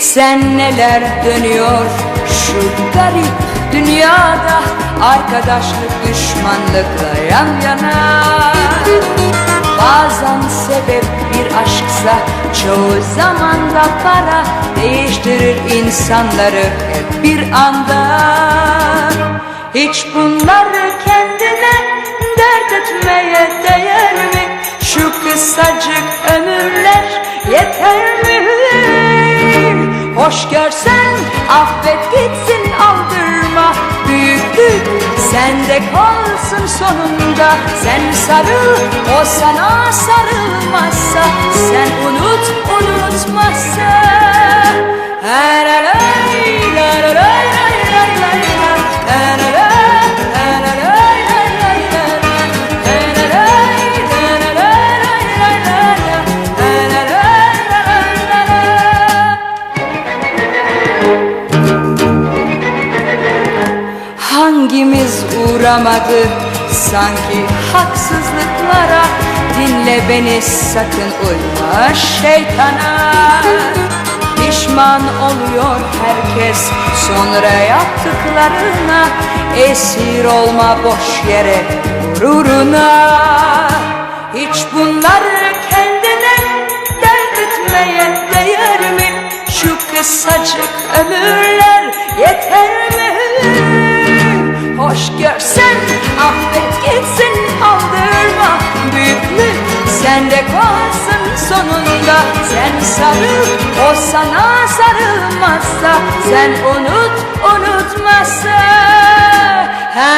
Sen neler dönüyor. Şu garip dünyada Arkadaşlık düşmanlıkla yan yana. Bazen sebep bir aşksa çoğu zaman da para Değiştirir insanları hep bir anda. Hiç bunları kendine Hoş görsen affet gitsin aldırma. Büyüklük sende kalsın sonunda. Sen sarıl o sana sarılmazsa. Sen unut unutmazsa. La la la la Hangimiz uğramadı sanki haksızlıklara? Dinle beni sakın uyma şeytana. Pişman oluyor herkes sonra yaptıklarına. Esir olma boş yere gururuna. Hiç bunları sende kalsın sonunda. Sen sarıl o sana sarılmazsa. Sen unut unutmazsa. Ha